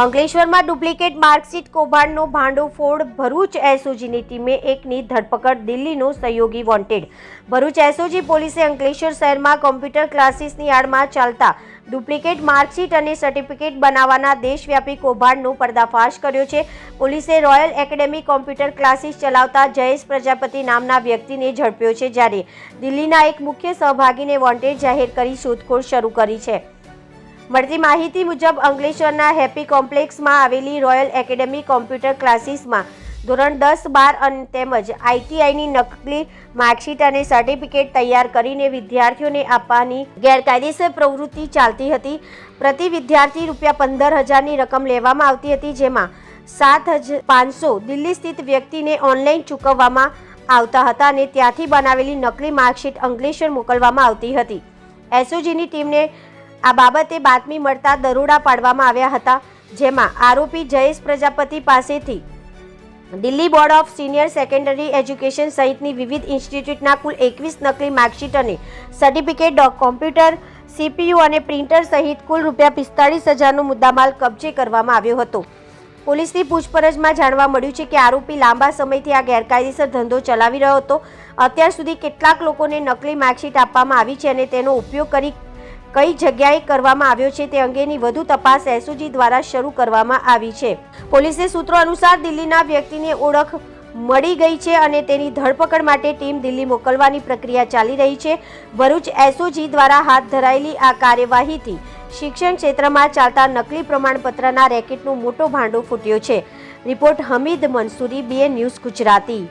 અંકલેશ્વરમાં duplicate marksheet કૌભાંડનો ભાંડોફોડ ભરૂચ એસઓજીની ટીમે એકની ધરપકડ દિલ્હીનો સહયોગી વોન્ટેડ. ભરૂચ એસઓજી પોલીસે અંકલેશ્વર શહેરમાં કોમ્પ્યુટર ક્લાસીસની આડમાં ચાલતા ડુપ્લિકેટ માર્કશીટ અને સર્ટિફિકેટ બનાવવાના દેશવ્યાપી કૌભાંડનો પર્દાફાશ કર્યો છે. પોલીસે રોયલ એકેડેમી કોમ્પ્યુટર ક્લાસીસ ચલાવતા જયેશ પ્રજાપતિ નામના વ્યક્તિને ઝડપ્યો છે જ્યારે દિલ્હીના એક મુખ્ય સહભાગીને વોન્ટેડ જાહેર કરી શોધખોળ શરૂ કરી છે. મળતી માહિતી મુજબ અંકલેશ્વરના હેપી કોમ્પ્લેક્સમાં આવેલી રોયલ એકેડેમી કોમ્પ્યુટર ક્લાસીસમાં ધોરણ દસ, બાર અને તેમજ આઈટીઆઈની નકલી માર્કશીટ અને સર્ટિફિકેટ તૈયાર કરીને વિદ્યાર્થીઓને આપવાની ગેરકાયદેસર પ્રવૃત્તિ ચાલતી હતી. પ્રતિ વિદ્યાર્થી રૂપિયા પંદર હજારની રકમ લેવામાં આવતી હતી, જેમાં સાત હજાર પાંચસો દિલ્હી સ્થિત વ્યક્તિને ઓનલાઈન ચૂકવવામાં આવતા હતા અને ત્યાંથી બનાવેલી નકલી માર્કશીટ અંકલેશ્વર મોકલવામાં આવતી હતી. એસઓજીની ટીમને આ બાબતે બાતમી મળતા દરોડા પાડવામાં આવ્યા હતા, જેમાં આરોપી જયેશ પ્રજાપતિ પાસેથી Delhi board of senior secondary education સહિતની વિવિધ ઇન્સ્ટિટ્યૂટના કુલ એકવીસ નકલી માર્કશીટ અને સર્ટિફિકેટ કોમ્પ્યુટર, સીપીયુ અને પ્રિન્ટર સહિત કુલ રૂપિયા પિસ્તાળીસ હજારનો મુદ્દામાલ કબજે કરવામાં આવ્યો હતો. પોલીસની પૂછપરછમાં જાણવા મળ્યું છે કે આરોપી લાંબા સમયથી આ ગેરકાયદેસર ધંધો ચલાવી રહ્યો હતો. અત્યાર સુધી કેટલાક લોકોને નકલી માર્કશીટ આપવામાં આવી છે અને તેનો ઉપયોગ કરી કઈ જગ્યાએ કરવામાં આવ્યો છે તે અંગેની વધુ તપાસ એસઓજી દ્વારા શરૂ કરવામાં આવી છે. પોલીસે સૂત્રો અનુસાર દિલ્હીના વ્યક્તિની ઓળખ મળી ગઈ છે અને તેની ધરપકડ માટે ટીમ દિલ્હી મોકલવાની પ્રક્રિયા ચાલી રહી છે. ભરૂચ એસઓજી દ્વારા હાથ ધરાયેલી આ કાર્યવાહીથી શિક્ષણ ક્ષેત્રમાં ચાલતા નકલી પ્રમાણપત્રના રેકેટનો મોટો ભાંડો ફૂટ્યો છે. Report Hamid Mansuri BA news Gujarati.